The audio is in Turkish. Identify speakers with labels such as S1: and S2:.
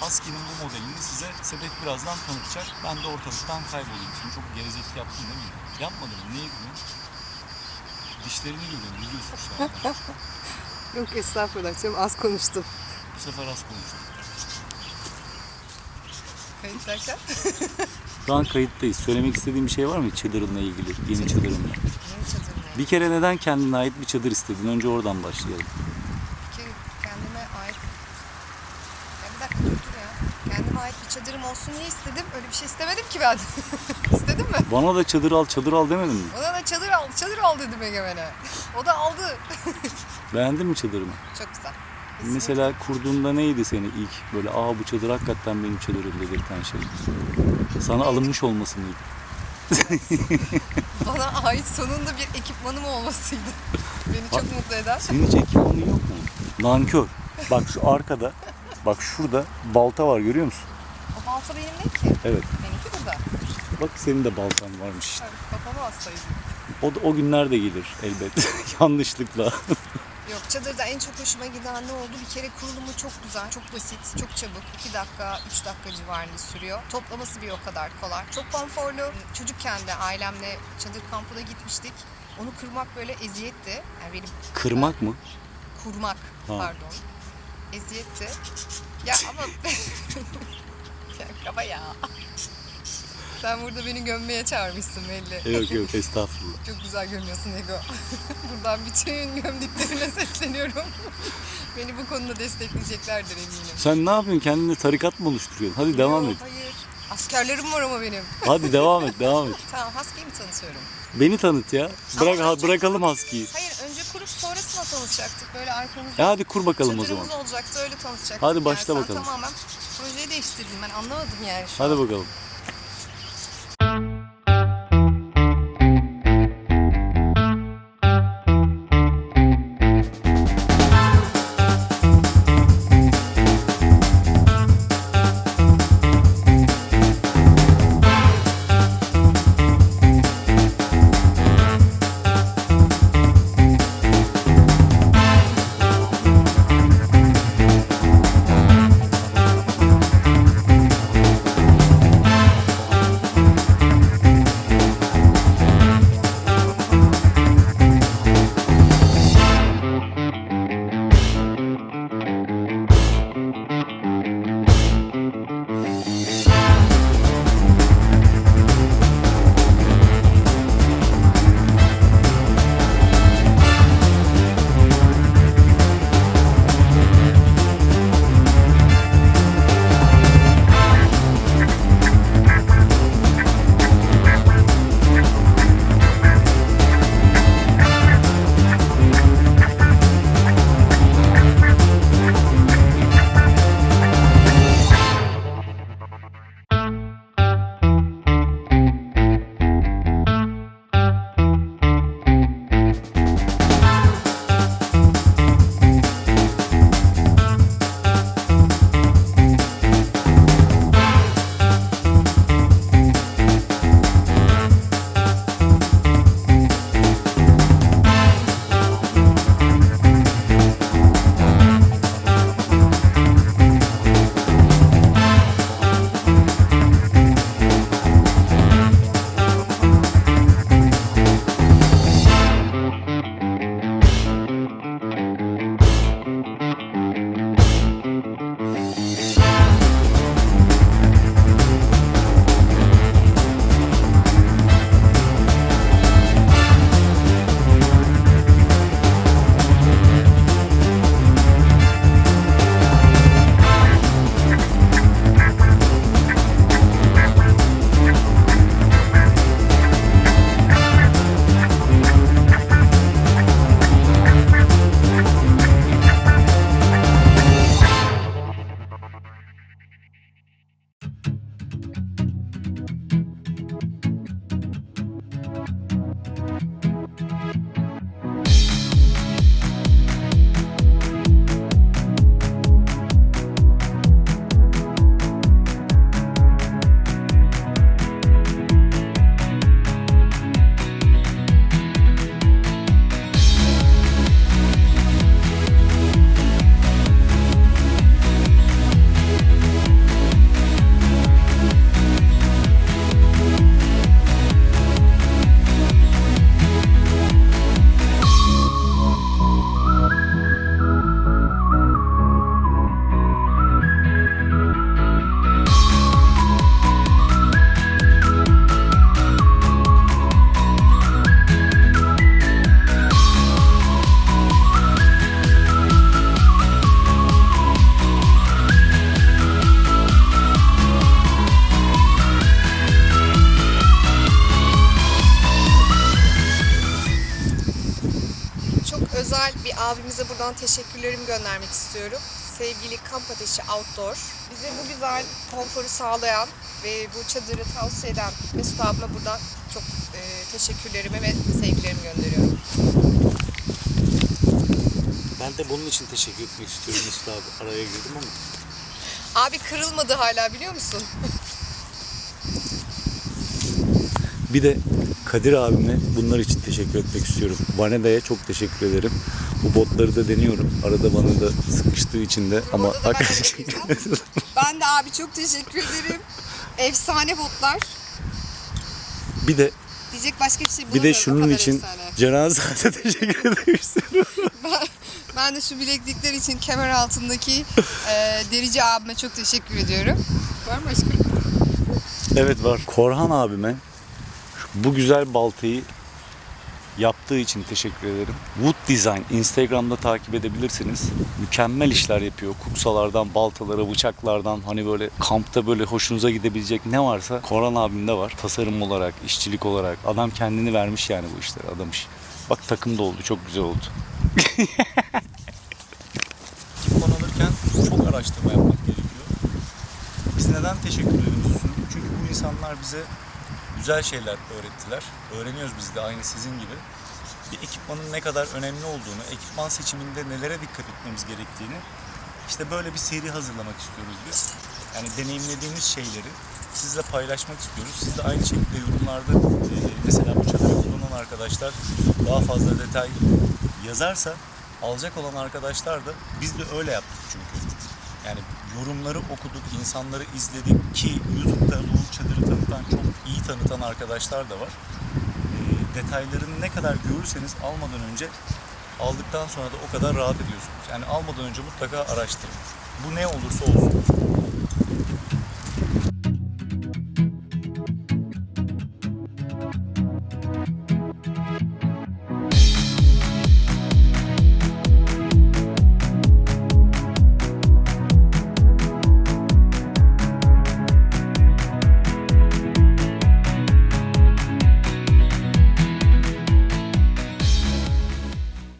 S1: Husky'nin bu modelini size Sedef birazdan tanıtacak. Ben de ortalıktan kaybolayım. Şimdi çok gerizekalı yaptın değil mi? Yapmadım. Niye gülüyorsun? Dişlerini görüyorum. Biliyorsun şu an.
S2: Yok estağfurullah canım az konuştum.
S1: Bu sefer az konuştum.
S2: Kayıt derken?
S1: Şu an kayıttayız. Söylemek istediğin bir şey var mı çadırınla ilgili? Yeni çadırınla.
S2: Neyin çadırına?
S1: Bir kere neden kendine ait bir çadır istedin? Önce oradan başlayalım.
S2: Bir kere kendime ait... Ya bir dakika dur. Kendime ait bir çadırım olsun diye istedim. Öyle bir şey istemedim ki ben. İstedim mi?
S1: Bana da çadır al, çadır al demedin mi?
S2: Ona da çadır al, çadır al dedim Egemen'e. O da aldı.
S1: Beğendin mi çadırımı?
S2: Çok güzel.
S1: Mesela kurduğunda neydi seni ilk böyle aa bu çadır hakikaten benim çadırım dedirten şey? Sana alınmış olması mıydı?
S2: Bana ait sonunda bir ekipmanım olmasıydı. Beni çok mutlu eden.
S1: Senin hiç ekipmanın yok mu? Nankör. Bak şu arkada, bak şurada balta var görüyor musun?
S2: O balta benim değil ki.
S1: Evet.
S2: Benimki burada.
S1: Bak senin de baltan varmış işte.
S2: Tabii hastaydı.
S1: O, da- o günler de gelir elbet. Yanlışlıkla.
S2: Yok çadırda en çok hoşuma giden ne oldu? Bir kere kurulumu çok güzel, çok basit, çok çabuk. 2 dakika, 3 dakika civarında sürüyor. Toplaması bir o kadar kolay. Çok konforlu. Çocukken de ailemle çadır kampına gitmiştik. Onu kırmak böyle eziyetti. Yani benim
S1: Kırmak mı?
S2: kurmak
S1: Ha.
S2: pardon. Eziyetti. Ya ama... ya kaba ya. Sen burada beni gömmeye çağırmışsın belli.
S1: Yok yok estağfurullah.
S2: Çok güzel görünüyorsun Ego. Buradan bütün gömdüklerine sesleniyorum. Beni bu konuda destekleyeceklerdir eminim.
S1: Sen ne yapıyorsun? Kendine tarikat mı oluşturuyorsun? Hadi devam
S2: Yok,
S1: et.
S2: Hayır. Askerlerim var ama benim.
S1: Hadi devam et, devam et.
S2: Tamam Husky'yi mi tanıtıyorum?
S1: Beni tanıt ya. Bırak
S2: Ama
S1: ha, bırakalım Husky'yi.
S2: Hayır kurup sonrasında tanışacaktık. Böyle arkamızda
S1: Ya hadi kur bakalım o zaman.
S2: olacaktı öyle tanışacaktık.
S1: Hadi
S2: Yani
S1: başla
S2: sen
S1: bakalım.
S2: tamamen projeyi değiştirdin ben anlamadım yani şu
S1: Hadi
S2: an.
S1: bakalım.
S2: abimize buradan teşekkürlerimi göndermek istiyorum. Sevgili Kamp Ateşi Outdoor. Bize bu güzel konforu sağlayan ve bu çadırı tavsiye eden Mesut abime buradan çok e, teşekkürlerimi ve sevgilerimi gönderiyorum.
S3: Ben de bunun için teşekkür etmek istiyorum Mesut abi. Araya girdim ama.
S2: Abi kırılmadı hala biliyor musun?
S3: Bir de Kadir abime bunlar için teşekkür etmek istiyorum. Vaneda'ya çok teşekkür ederim. Bu botları da deniyorum. Arada bana da sıkıştığı için de ama
S2: Orada da ben. Ben de abi çok teşekkür ederim. Efsane botlar.
S3: bir de
S2: Diyecek başka bir şey
S3: bir
S2: bulamıyorum.
S3: de
S2: o
S3: şunun
S2: kadar
S3: için
S2: efsane.
S3: Cenazade teşekkür etmek istiyorum.
S2: Ben, ben de şu bileklikler için kemer altındaki e, derici abime çok teşekkür ediyorum. Var mı aşkım?
S3: Evet var. Korhan abime bu güzel baltayı yaptığı için teşekkür ederim. Wood Design Instagram'da takip edebilirsiniz. Mükemmel işler yapıyor. Kuksalardan, baltalara, bıçaklardan hani böyle kampta böyle hoşunuza gidebilecek ne varsa Korhan abimde var. Tasarım olarak, işçilik olarak. Adam kendini vermiş yani bu işlere adamış. Bak takım da oldu. Çok güzel oldu.
S1: Ekipman alırken çok araştırma yapmak gerekiyor. Biz neden teşekkürlerimizi sunduk? Çünkü bu insanlar bize güzel şeyler öğrettiler. Öğreniyoruz biz de aynı sizin gibi. Bir ekipmanın ne kadar önemli olduğunu, ekipman seçiminde nelere dikkat etmemiz gerektiğini işte böyle bir seri hazırlamak istiyoruz biz. Yani deneyimlediğimiz şeyleri sizle paylaşmak istiyoruz. Siz de aynı şekilde yorumlarda e, mesela bu çadırı kullanan arkadaşlar daha fazla detay yazarsa alacak olan arkadaşlar da biz de öyle yaptık çünkü. Yani yorumları okuduk, insanları izledik ki YouTube'da bu çadırı tanıtan çok iyi tanıtan arkadaşlar da var. E, detaylarını ne kadar görürseniz almadan önce aldıktan sonra da o kadar rahat ediyorsunuz. Yani almadan önce mutlaka araştırın. Bu ne olursa olsun.